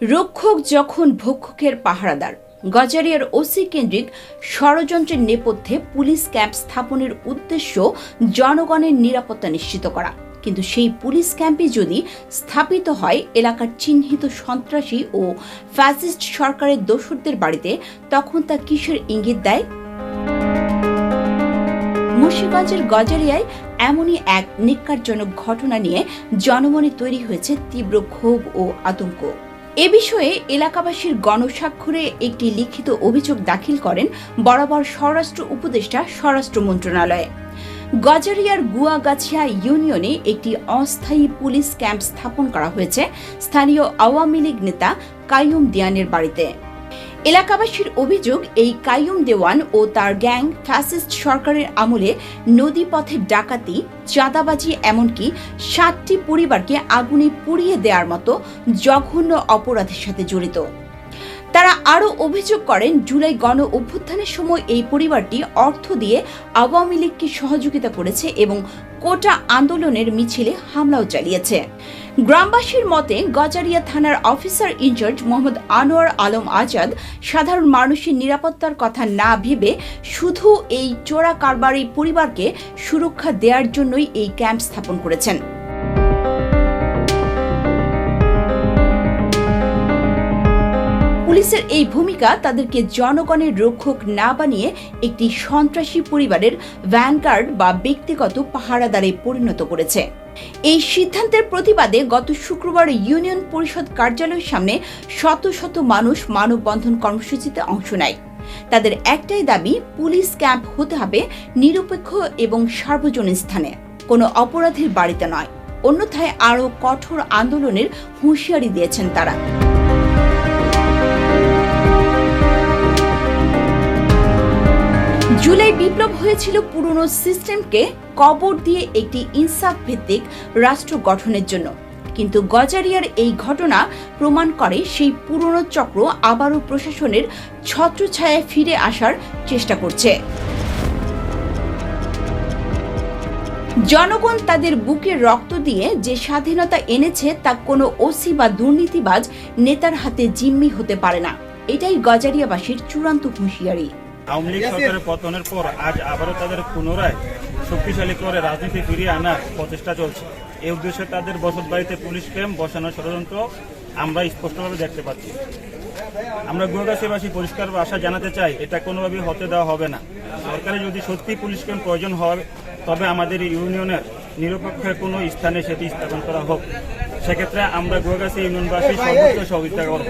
রক্ষক যখন ভক্ষকের পাহারাদার, গজারিয়ার ওসি কেন্দ্রিক ষড়যন্ত্রের নেপথ্যে পুলিশ ক্যাম্প স্থাপনের উদ্দেশ্য জনগণের নিরাপত্তা নিশ্চিত করা। কিন্তু সেই পুলিশ ক্যাম্পে যদি স্থাপিত হয় এলাকার চিহ্নিত সন্ত্রাসী ও ফ্যাসিস্ট সরকারের দোসরদের বাড়িতে, তখন তা কিসের ইঙ্গিত দেয়? মুন্সিগঞ্জের গজারিয়ায় এমনই এক নিকারজনক ঘটনা নিয়ে জনমনে তৈরি হয়েছে তীব্র ক্ষোভ ও আতঙ্ক। এ বিষয়ে এলাকাবাসীর গণস্বাক্ষরে একটি লিখিত অভিযোগ দাখিল করেন বরাবর স্বরাষ্ট্র উপদেষ্টা স্বরাষ্ট্র মন্ত্রণালয়ে। গজারিয়ার গুয়াগাছিয়া ইউনিয়নে একটি অস্থায়ী পুলিশ ক্যাম্প স্থাপন করা হয়েছে স্থানীয় আওয়ামী লীগ নেতা কাইয়ুম দিয়ানের বাড়িতে। এলাকাবাসীর অভিযোগ, এই কাইয়ুম দেওয়ান ও তার গ্যাং ফ্যাসিস্ট সরকারের আমলে নদীপথে ডাকাতি, চাঁদাবাজি এমনকি সাতটি পরিবারকে আগুনে পুড়িয়ে দেওয়ার মতো জঘন্য অপরাধের সাথে জড়িত। তারা আরও অভিযোগ করেন, জুলাই গণ অভ্যুত্থানের সময় এই পরিবারটি অর্থ দিয়ে আওয়ামী লীগকে সহযোগিতা করেছে এবং কোটা আন্দোলনের মিছিলে হামলাও চালিয়েছে। গ্রামবাসীর মতে, গজারিয়া থানার officer in charge Mohammad Anwar Alam Azad সাধারণ মানুষের নিরাপত্তার কথা না ভেবে শুধু এই চোরা কারবারি পরিবারকে সুরক্ষা দেওয়ার জন্যই এই ক্যাম্প স্থাপন করেছেন। পুলিশের এই ভূমিকা তাদেরকে জনগণের রক্ষক না বানিয়ে একটি সন্ত্রাসী পরিবারের ভ্যানগার্ড বা ব্যক্তিগত পাহারাদারে পরিণত করেছে। এই সিদ্ধান্তের প্রতিবাদে গত শুক্রবার ইউনিয়ন পরিষদ কার্যালয়ের সামনে শত শত মানুষ মানববন্ধন কর্মসূচিতে অংশ নেয়। তাদের একটাই দাবি, পুলিশ ক্যাম্প হতে হবে নিরপেক্ষ এবং সার্বজনীন স্থানে। কোনো অপরাধীর বাড়িতে নয়। অন্যথায় আরও কঠোর আন্দোলনের হুঁশিয়ারি দিয়েছেন তারা। জুলাই বিপ্লব হয়েছিল পুরনো সিস্টেমকে কবর দিয়ে একটি ইনসাফ ভিত্তিক রাষ্ট্র গঠনের জন্য। কিন্তু গজারিয়ার এই ঘটনা প্রমাণ করে সেই পুরনো চক্র আবারও প্রশাসনের ছত্রছায়ায় ফিরে আসার চেষ্টা করছে। জনগণ তাদের বুকে রক্ত দিয়ে যে স্বাধীনতা এনেছে তা কোনো ওসি বা দুর্নীতিবাজ নেতার হাতে জিম্মি হতে পারে না। এটাই গজারিয়াবাসীর চূড়ান্ত হুঁশিয়ারি। আওয়ামী লীগ সরকারের পতনের পর আজ আবারও তাদের পুনরায় শক্তিশালী করে রাজনীতি ফিরিয়ে আনার প্রচেষ্টা চলছে। এই উদ্দেশ্যে তাদের বসত বাড়িতে পুলিশ ক্যাম্প বসানোর ষড়যন্ত্র আমরা স্পষ্টভাবে দেখতে পাচ্ছি। আমরা গুয়াগাছিবাসী পরিষ্কার আশা জানাতে চাই এটা কোনোভাবেই হতে দেওয়া হবে না। সরকারের যদি সত্যি পুলিশ ক্যাম্প প্রয়োজন হয় তবে আমাদের ইউনিয়নের নিরপেক্ষ কোনো স্থানে সেটি স্থাপন করা হোক। সেক্ষেত্রে আমরা গুয়াগাছি ইউনিয়নবাসী সর্বোচ্চ সহযোগিতা করব।